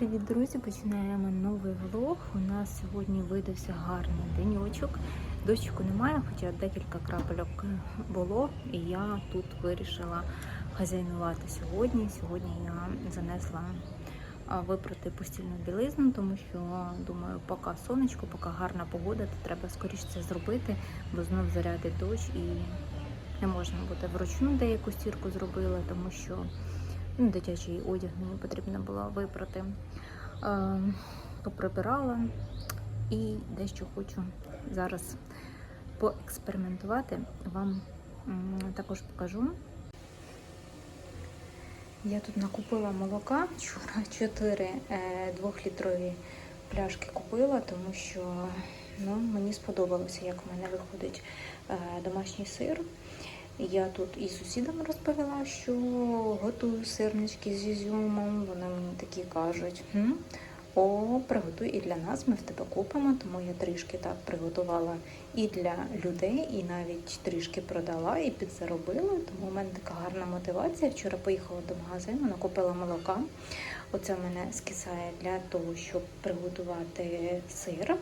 привіт, друзі! Починаємо новий влог. У нас сьогодні видався гарний денечок. Дощику немає, хоча декілька крапельок було, і я тут вирішила хазяйнувати сьогодні. Сьогодні я занесла випрати постільну білизну, тому що думаю, поки сонечко, поки гарна погода, то треба скоріше це зробити, бо знов зарядить дощ і не можна буде вручну деяку стірку зробила, тому що ну, дитячий одяг мені потрібно було випрати. Е, поприбирала і дещо хочу зараз поекспериментувати. Вам також покажу. Я тут накупила молока вчора 4 двохлітрові пляшки купила, тому що ну, мені сподобалося, як в мене виходить е, домашній сир. Я тут і сусідам розповіла, що готую сирнички з ізюмом. Вони мені такі кажуть: «Хм, о, приготуй і для нас, ми в тебе купимо. Тому я трішки так приготувала і для людей, і навіть трішки продала і підзаробила. Тому у мене така гарна мотивація. Вчора поїхала до магазину, накупила молока. Оце в мене скисає для того, щоб приготувати сир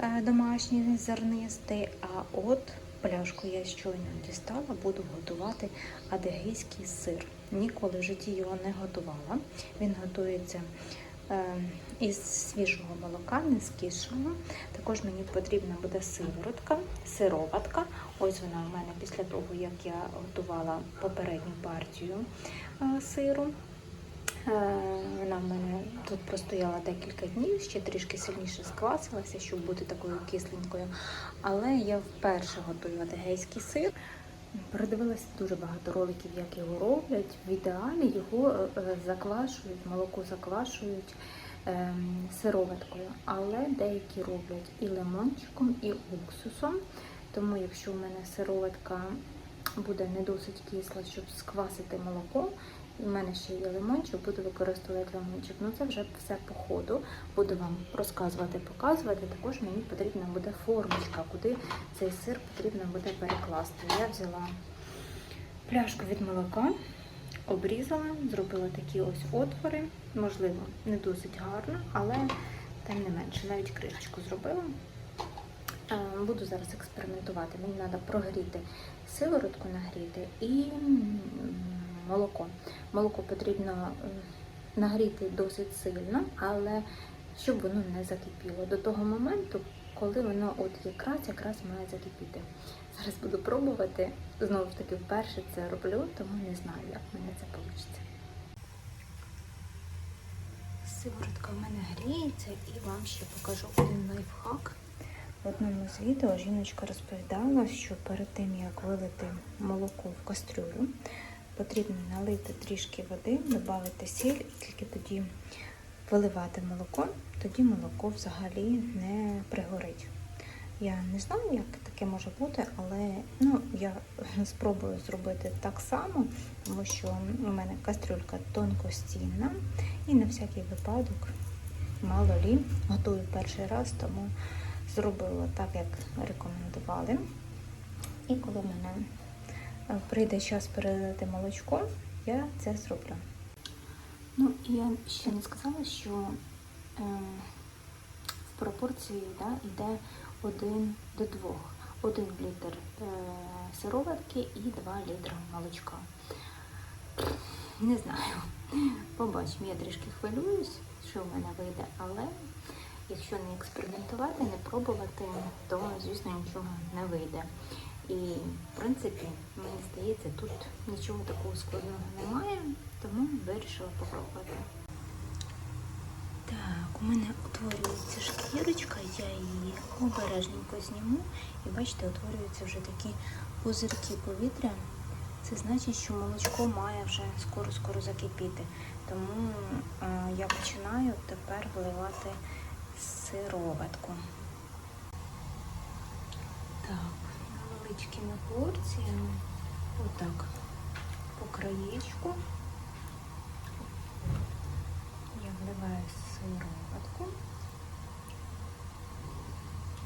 е, домашній зернистий. А от пляшку я щойно дістала, буду готувати адегейський сир. Ніколи в житті його не готувала. Він готується е, із свіжого молока, не з кишого. Також мені потрібна буде сиворотка, сироватка. Ось вона у мене після того, як я готувала попередню партію е, сиру. Е, Вона в мене тут простояла декілька днів, ще трішки сильніше сквасилася, щоб бути такою кисленькою. Але я вперше готую адегейський сир. Передивилася дуже багато роликів, як його роблять. В ідеалі його е, е, заквашують, молоко заквашують ем, сироваткою, але деякі роблять і лимончиком, і уксусом. Тому якщо в мене сироватка буде не досить кисла, щоб сквасити молоко, в мене ще є лимончик, буду використовувати лимончик. Ну це вже все по ходу. Буду вам розказувати, показувати. Також мені потрібна буде формочка, куди цей сир потрібно буде перекласти. Я взяла пляшку від молока, обрізала, зробила такі ось отвори. Можливо, не досить гарно, але тим не менше, навіть кришечку зробила. Е, Буду зараз експериментувати. Мені треба прогріти сиворотку, нагріти і молоко. Молоко потрібно е, нагріти досить сильно, але щоб воно не закипіло до того моменту, коли воно от якраз якраз має закипіти. Зараз буду пробувати. Знову ж таки, вперше це роблю, тому не знаю, як в мене це вийде. Сиворотка в мене гріється і вам ще покажу один лайфхак. В одному з відео жіночка розповідала, що перед тим, як вилити молоко в кастрюлю, потрібно налити трішки води, додати сіль і тільки тоді виливати молоко, тоді молоко взагалі не пригорить. Я не знаю, як таке може бути, але ну, я спробую зробити так само, тому що у мене кастрюлька тонкостінна і на всякий випадок, мало лі, готую перший раз, тому зробила так, як рекомендували. І коли в мене прийде час перелити молочко, я це зроблю. Ну, і я ще не сказала, що е, в пропорції да, йде 1 до 2. 1 літр е, сироватки і 2 літри молочка. Не знаю. Побачимо, я трішки хвилююсь, що в мене вийде, але якщо не експериментувати, не пробувати, то, звісно, нічого не вийде. І, в принципі, мені здається, тут нічого такого складного немає, тому вирішила попробувати. Так, у мене утворюється шкірочка, я її обережненько зніму. І бачите, утворюються вже такі пузирки повітря. Це значить, що молочко має вже скоро-скоро закипіти. Тому е, я починаю тепер вливати сироватку. Так, невеличкими порціями. Отак, по краєчку. Я вливаю сироватку.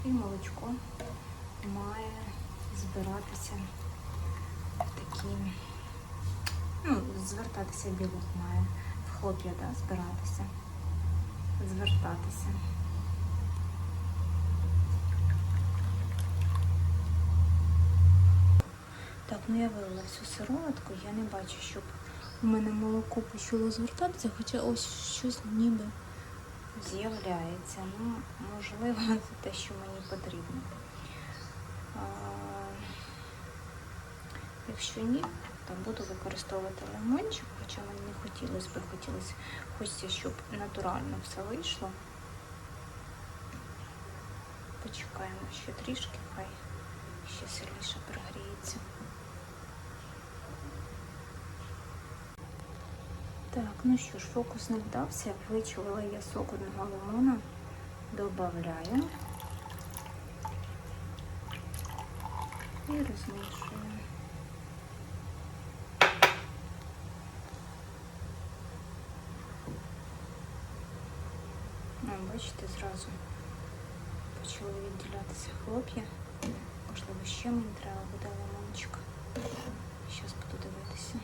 І молочко має збиратися в такі, ну, звертатися білок має в хлоп'я, да, збиратися. звертатися. Так, ну я вилила всю сироватку, я не бачу, щоб у мене молоко почало звертатися, хоча ось щось ніби з'являється. Ну, можливо, це те, що мені потрібно. А, якщо ні, то буду використовувати лимончик, хоча мені не хотілося б, хотілося, хочеться, щоб натурально все вийшло. Почекаємо ще трішки, хай ще сильніше прогріється. Так, ну що ж, фокус не вдався. Вичувала я сок одного лимона, додаю і розмішую. Ну, бачите, зразу почали відділятися хлоп'я. Можливо, ще мені треба буде лимончик. Зараз буду дивитися.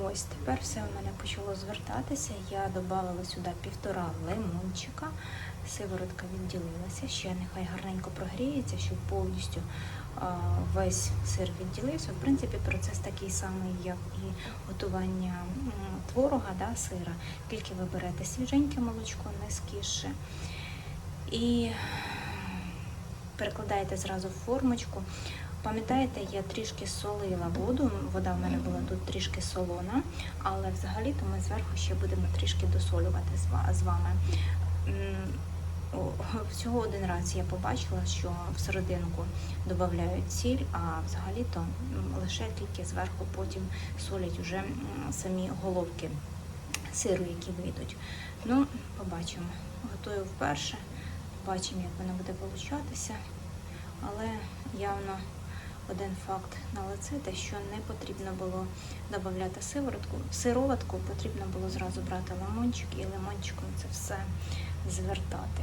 Ось тепер все у мене почало звертатися. Я додала сюди півтора лимончика. Сиворотка відділилася. Ще нехай гарненько прогріється, щоб повністю весь сир відділився. В принципі, процес такий самий, як і готування творога, да, сира. Тільки ви берете свіженьке молочко, не скіше. І перекладаєте зразу в формочку. Пам'ятаєте, я трішки солила воду, вода в мене була тут трішки солона, але взагалі-то ми зверху ще будемо трішки досолювати з вами. Всього один раз я побачила, що в серединку додають сіль, а взагалі-то лише тільки зверху потім солять уже самі головки сиру, які вийдуть. Ну, побачимо. Готую вперше, бачимо, як воно буде получатися. Але явно один факт на лице, те, що не потрібно було додати сиворотку. Сироватку потрібно було зразу брати лимончик і лимончиком це все звертати.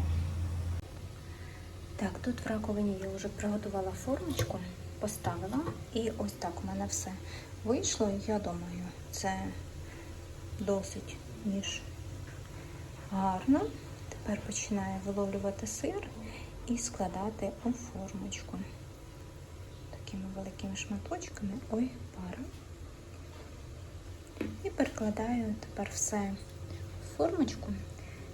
Так, тут в раковині я вже приготувала формочку, поставила, і ось так у мене все вийшло. Я думаю, це досить ніж гарно. Тепер починаю виловлювати сир і складати у формочку. Такими великими шматочками. Ой, пара. І перекладаю тепер все в формочку.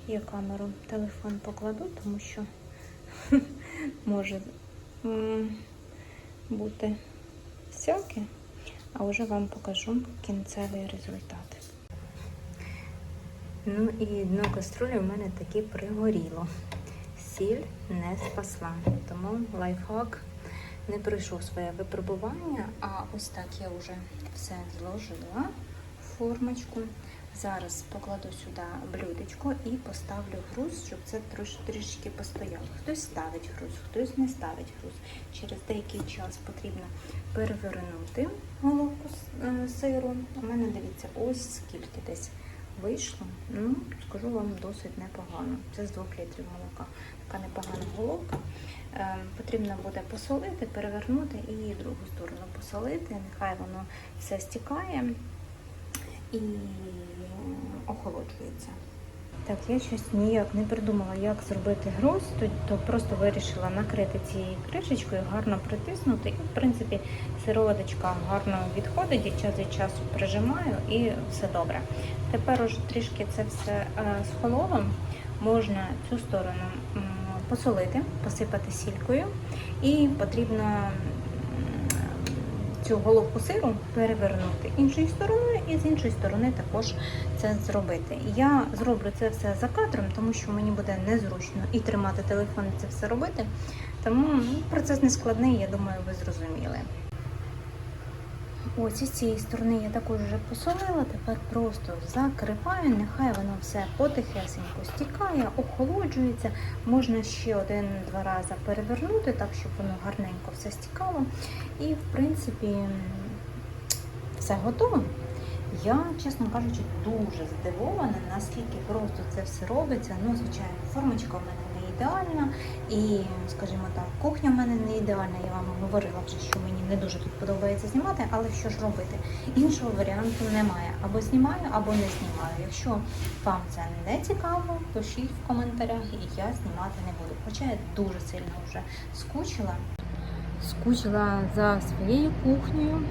Я камеру, телефон покладу, тому що може бути всяке, а вже вам покажу кінцевий результат. Ну і дно каструлі в мене таки пригоріло. Сіль не спасла, тому лайфхак не пройшов своє випробування, а ось так я вже все зложила в формочку. Зараз покладу сюди блюдечко і поставлю груз, щоб це трішки постояло. Хтось ставить груз, хтось не ставить груз. Через деякий час потрібно перевернути головку е, сиру. У мене дивіться, ось скільки десь вийшло. Ну, скажу вам досить непогано. Це з 2 літрів молока. Така непогана головка. Е, потрібно буде посолити, перевернути і другу сторону посолити. Нехай воно все стікає і охолоджується. Так, я щось ніяк не придумала, як зробити груз, то, то просто вирішила накрити цією кришечкою, гарно притиснути. І, в принципі, сироваточка гарно відходить, і час від часу прижимаю і все добре. Тепер уже трішки це все е, схололо. Можна цю сторону посолити, посипати сількою, і потрібно цю головку сиру перевернути іншою стороною і з іншої сторони також це зробити. Я зроблю це все за кадром, тому що мені буде незручно і тримати телефон, і це все робити. Тому ну, процес не складний, я думаю, ви зрозуміли. Ось із цієї сторони я також вже посолила, тепер просто закриваю, нехай воно все потихесенько стікає, охолоджується. Можна ще один-два рази перевернути, так, щоб воно гарненько все стікало. І, в принципі, все готово. Я, чесно кажучи, дуже здивована, наскільки просто це все робиться. Ну, звичайно, формочка в мене не ідеальна. І, скажімо так, кухня в мене не ідеальна. Я вам говорила вже, що мені не дуже тут подобається знімати, але що ж робити? Іншого варіанту немає. Або знімаю, або не знімаю. Якщо вам це не цікаво, пишіть в коментарях, і я знімати не буду. Хоча я дуже сильно вже скучила. Скучила за своєю кухнею.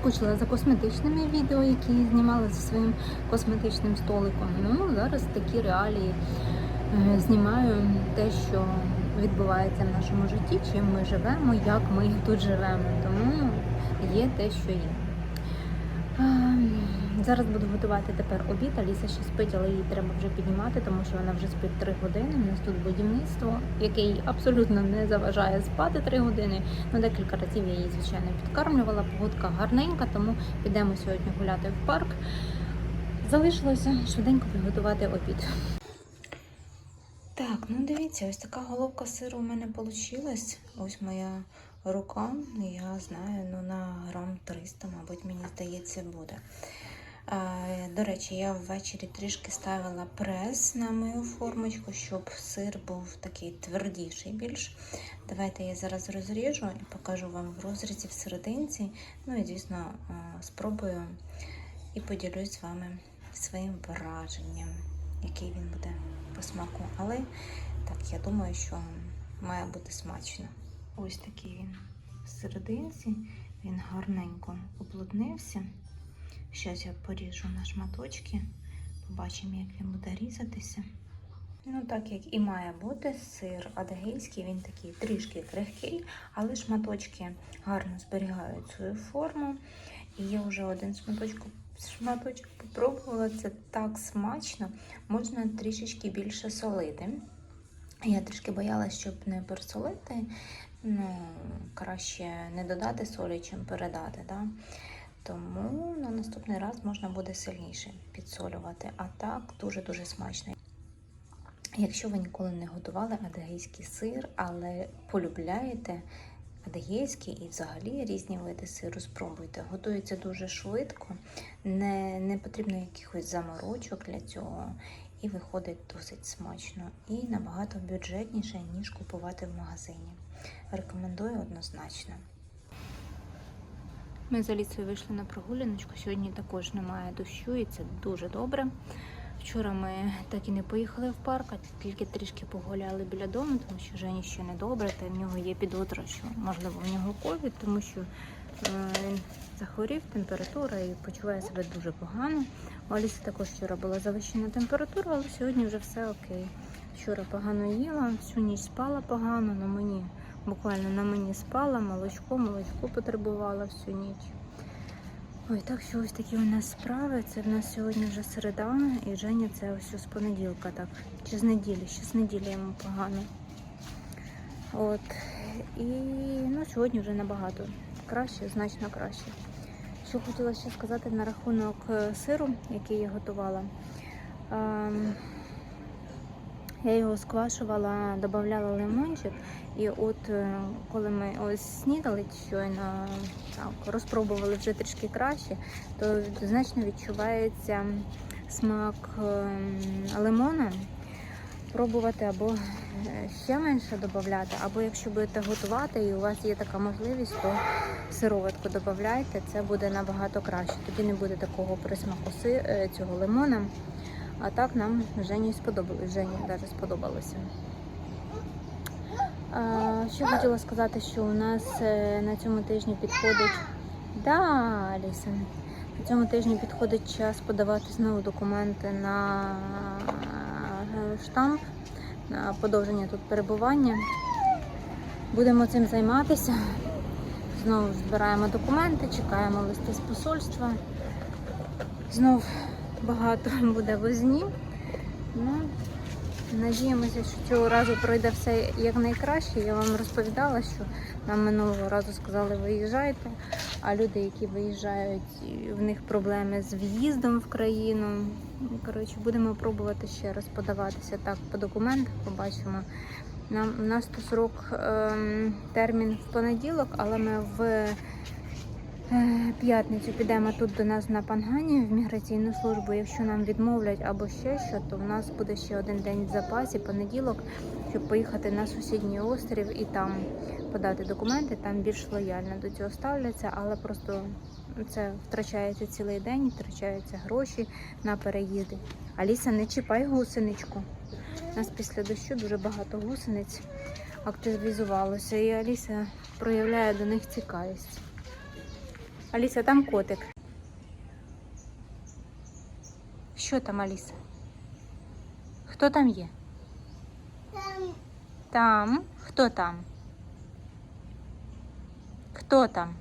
Скучила за косметичними відео, які знімала зі своїм косметичним столиком. Ну, зараз такі реалії е, знімаю те, що відбувається в нашому житті, чим ми живемо, як ми тут живемо. Тому є те, що є. Зараз буду готувати тепер обід. Аліса ще спить, але її треба вже піднімати, тому що вона вже спить 3 години. У нас тут будівництво, яке їй абсолютно не заважає спати 3 години. Ну, декілька разів я її, звичайно, підкармлювала. Погодка гарненька, тому підемо сьогодні гуляти в парк. Залишилося швиденько приготувати обід. Так, ну дивіться, ось така головка сиру у мене вийшла. Ось моя рука, я знаю, ну на грам 300, мабуть, мені здається, буде. До речі, я ввечері трішки ставила прес на мою формочку, щоб сир був такий твердіший більш. Давайте я зараз розріжу і покажу вам в розрізі в серединці. Ну і, звісно, спробую і поділюсь з вами своїм враженням, який він буде по смаку. Але так, я думаю, що має бути смачно. Ось такий він в серединці, він гарненько уплотнився. Зараз я поріжу на шматочки, побачимо, як він буде різатися. Ну, так як і має бути, сир адегейський, він такий трішки крихкий, але шматочки гарно зберігають свою форму. І я вже один шматочок, шматочок попробувала, це так смачно, можна трішечки більше солити. Я трішки боялась, щоб не пересолити. Ну, краще не додати солі, чим передати. Да? Тому на наступний раз можна буде сильніше підсолювати. А так дуже-дуже смачно. Якщо ви ніколи не готували адегейський сир, але полюбляєте адегейський і взагалі різні види сиру, спробуйте. Готується дуже швидко, не, не потрібно якихось заморочок для цього. І виходить досить смачно і набагато бюджетніше, ніж купувати в магазині. Рекомендую однозначно. Ми з Алісою вийшли на прогуляночку. Сьогодні також немає дощу, і це дуже добре. Вчора ми так і не поїхали в парк, а тільки трішки погуляли біля дому, тому що Жені ще не добре, та в нього є підозра, що можливо в нього ковід, тому що е, він захворів, температура і почуває себе дуже погано. У Аліси також вчора була завищена температура, але сьогодні вже все окей. Вчора погано їла, всю ніч спала погано, на мені буквально на мені спала, молочко, молочко потребувала всю ніч. Ой, так що ось такі у нас справи. Це в нас сьогодні вже середа, і Женя це ось з понеділка, так, чи з неділі, ще з неділі йому погано. От. І ну, сьогодні вже набагато краще, значно краще. Що хотіла ще сказати на рахунок е, сиру, який я готувала. Ем, я його сквашувала, додавала лимончик, і от е, коли ми ось снідали щойно так, розпробували вже трішки краще, то значно відчувається смак ем, лимона. Пробувати або е, ще менше додати, або якщо будете готувати і у вас є така можливість, то сироватку додавайте, це буде набагато краще. Тоді не буде такого присмаку е, цього лимона. А так нам Жені сподобалось. Жені навіть сподобалося. Ще хотіла сказати, що у нас е, на цьому тижні підходить. Да, Аліса. На цьому тижні підходить час подавати знову документи на е, штамп, на подовження тут перебування. Будемо цим займатися. Знову збираємо документи, чекаємо листи з посольства. Знов багато буде возні. Ну, надіємося, що цього разу пройде все якнайкраще. Я вам розповідала, що нам минулого разу сказали, виїжджайте, а люди, які виїжджають, в них проблеми з в'їздом в країну. Коротше, будемо пробувати ще раз подаватися так по документах, побачимо. Нам у нас тут срок ем, термін в понеділок, але ми в П'ятницю підемо тут до нас на Пангані в міграційну службу. Якщо нам відмовлять або ще що, то в нас буде ще один день в запасі, понеділок, щоб поїхати на сусідній острів і там подати документи. Там більш лояльно до цього ставляться, але просто це втрачається цілий день, втрачаються гроші на переїзди. Аліса, не чіпай гусеничку. У нас після дощу дуже багато гусениць активізувалося, і Аліса проявляє до них цікавість. Аліса, там котик. Що там, Аліса? Хто там є? Там Там. Хто там? Хто там?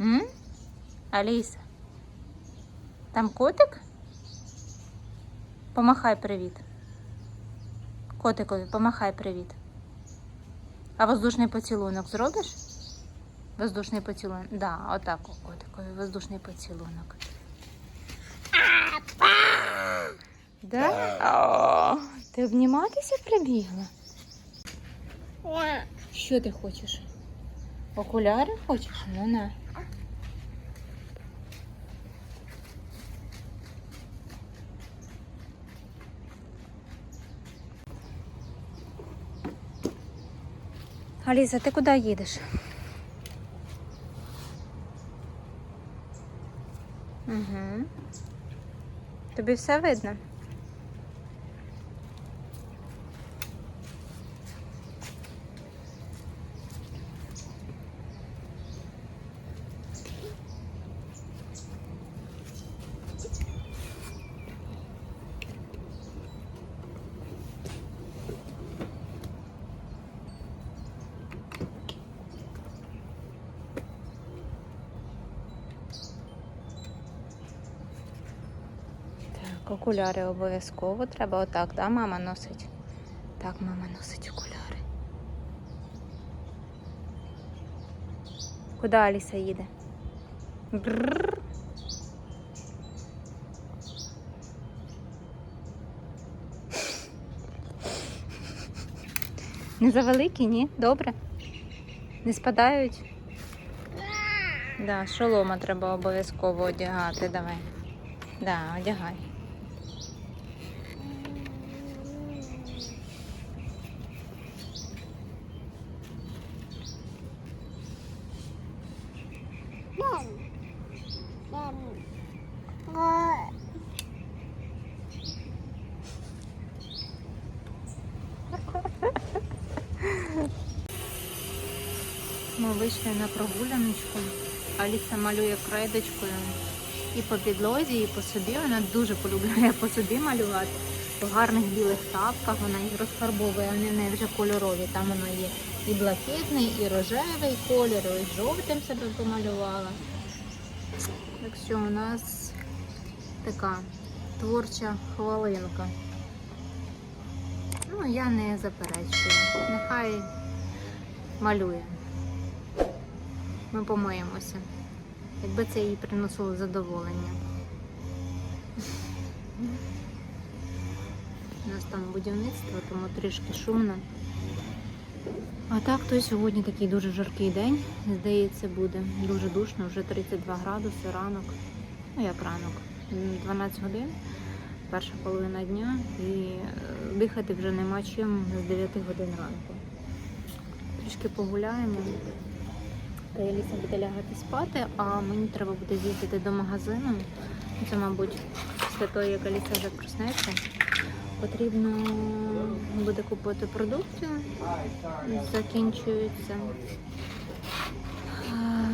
М? Аліса? Там котик? Помахай привіт. Котикові, помахай привіт. А воздушний поцілунок зробиш? Воздушний поцілунок. Да, отак котикові воздушний поцілунок. Да? О, ти обніматися прибігла? Що ти хочеш? Окуляри хочеш? Ну на. Аліса, ти куди їдеш? Тобі все видно? Так, окуляри обов'язково треба отак, да, мама носить? Так, мама носить окуляри. Куди Аліса їде? Бррр. Не завеликі, ні? Добре? Не спадають? Да, шолома треба обов'язково одягати, давай. Да, одягай. Дам. Дам. Га. Ми вийшли на прогуляночку. Аліса малює кредочкою і по підлозі, і по собі. Вона дуже полюбляє по собі малювати. В гарних білих тапках вона їх розфарбовує, вони в неї вже кольорові. Там воно є і блакитний, і рожевий кольор, і жовтим себе помалювала. Так що у нас така творча хвилинка. Ну, я не заперечую. Нехай малює. Ми помиємося. Якби це їй приносило задоволення. У нас там будівництво, тому трішки шумно. А так, то сьогодні такий дуже жаркий день, здається, буде. Дуже душно, вже 32 градуси ранок. Ну як ранок, 12 годин, перша половина дня, і е, дихати вже нема чим з 9 годин ранку. Трішки погуляємо. Та Еліса буде лягати спати, а мені треба буде з'їздити до магазину. Це, мабуть, після того, як Аліса вже проснеться. Потрібно буде купити продукти. Закінчуються. А,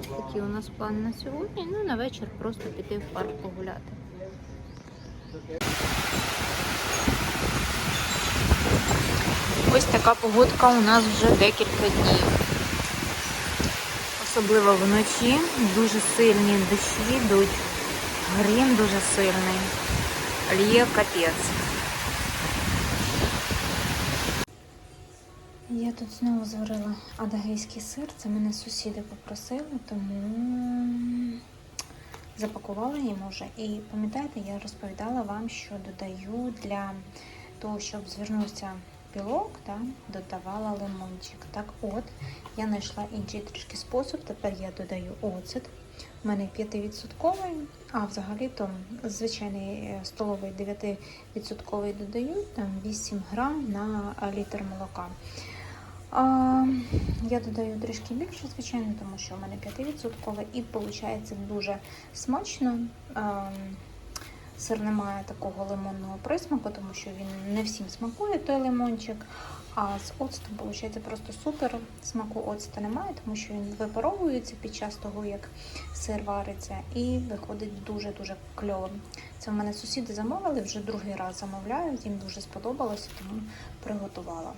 Ось такі у нас плани на сьогодні. Ну, на вечір просто піти в парк погуляти. Ось така погодка у нас вже декілька днів. Особливо вночі дуже сильні дощі йдуть. Грім дуже сильний. Лє капець. Я тут знову зварила адагейський сир. Це мене сусіди попросили, тому запакувала їм уже. І пам'ятаєте, я розповідала вам, що додаю для того, щоб звернувся білок, да, додавала лимончик. Так от, я знайшла інший трішки спосіб. Тепер я додаю оцет. У мене 5%, а взагалі-то звичайний е, столовий 9% додаю, там 8 грам на літр молока. А, я додаю трішки більше, звичайно, тому що у мене 5% і виходить дуже смачно. А, сир не має такого лимонного присмаку, тому що він не всім смакує той лимончик. А з оцтом виходить просто супер. Смаку оцту немає, тому що він випаровується під час того, як сир вариться, і виходить дуже-дуже кльово. Це в мене сусіди замовили, вже другий раз замовляю, їм дуже сподобалося, тому приготувала.